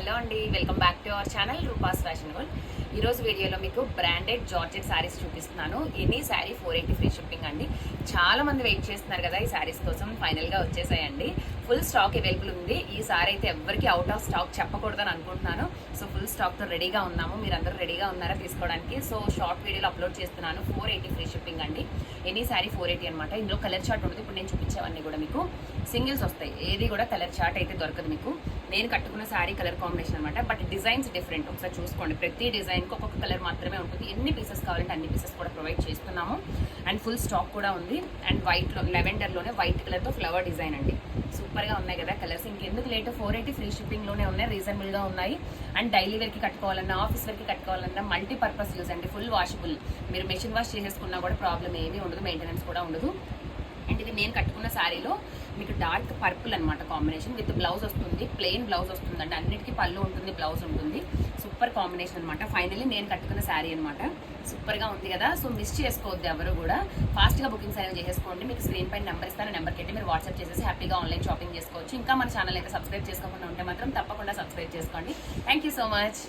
Hello అండి welcome back to our channel Roopa's fashion goal. ఈ రోజు వీడియోలో మీకు బ్రాండెడ్ జార్జెట్ శారీస్ చూపిస్తున్నాను. Any sari four eighty free shipping అండి. చాలా మంది వెయిట్ చేస్తున్నారు కదా ఈ శారీస్ కోసం. ఫైనల్గా వచ్చేసాయండి. ఫుల్ స్టాక్ అవైలబుల్ ఉంది. ఈ సారీ అయితే ఎవరికి అవుట్ ఆఫ్ స్టాక్ చెప్పకూడదని అనుకుంటున్నాను. సో ఫుల్ స్టాక్తో రెడీగా ఉన్నాము. మీరందరూ రెడీగా ఉన్నారా తీసుకోవడానికి? సో షార్ట్ వీడియోలో అప్లోడ్ చేస్తున్నాను. ఫోర్ ఎయిటీ ఫ్రీ షిప్పింగ్ అండి. ఎనీ శారీ ఫోర్ ఎయిటీ అనమాట ఇందులో కలర్ చార్ట్ ఉంటుంది. ఇప్పుడు నేను చూపించేవన్నీ కూడా మీకు. సింగిల్స్ వస్తాయి. ఏది కూడా కలర్ చార్ట్ అయితే దొరకదు మీకు. నేను కట్టుకున్న శారీ కలర్ కాంబినేషన్ అనమాట బట్ డిజైన్స్ డిఫరెంట్ ఒకసారి చూసుకోండి. ప్రతి డిజైన్కి ఒక్కొక్క కలర్ మాత్రమే ఉంటుంది. ఎన్ని పీసెస్ కావాలంటే అన్ని పీసెస్ కూడా ప్రొవైడ్ చేస్తున్నాము. అండ్ ఫుల్ స్టాక్ కూడా ఉంది. అండ్ వైట్లో లెవెండర్లోనే వైట్ కలర్తో ఫ్లవర్ డిజైన్ అండి. సూపర్ సూపర్గా ఉన్నాయి కదా కలర్స్. ఇంకెందుకు లేట్? ఫోర్ ఎయిటీ ఫ్రీ షిప్పింగ్లోనే ఉన్నాయి రీజనబుల్గా ఉన్నాయి. అండ్ డైలీ వేర్కి కట్టుకోవాలన్నా ఆఫీస్ వేర్కి కట్టుకోవాలన్నా మల్టీపర్పస్ యూస్ అండి ఫుల్ వాషబుల్. మీరు మెషిన్ వాష్ చేసేసుకున్నా కూడా ప్రాబ్లం ఏమీ ఉండదు మెయింటెనెన్స్ కూడా ఉండదు. అండ్ ఇది నేను కట్టుకున్న శారీలో డార్క్ పర్పుల్ అనమాట కాంబినేషన్ విత్ బ్లౌజ్ వస్తుంది ప్లెయిన్ బ్లౌజ్ వస్తుంది అండి అన్నిటికీ పళ్ళు ఉంటుంది బ్లౌజ్ ఉంటుంది. సూపర్ కాంబినేషన్ అనమాట ఫైనల్లీ నేను కట్టుకున్న శారీ అనమాట సూపర్గా ఉంది కదా. సో మిస్ చేసుకోవద్దు ఎవరు కూడా. ఫాస్ట్గా బుకింగ్స్ అనేవి చేసేసుకోండి. మీకు స్క్రీన్ పైన నెంబర్ ఇస్తాను. నెంబర్కి అయితే మీరు వాట్సాప్ చేసేసి హ్యాపీగా ఆన్లైన్ షాపింగ్ చేసుకోవచ్చు. ఇంకా మన ఛానల్ అయితే సబ్స్క్రైబ్ చేసుకోకుండా ఉంటే మాత్రం తప్పకుండా సబ్స్క్రైబ్ చేసుకోండి. Thank you so much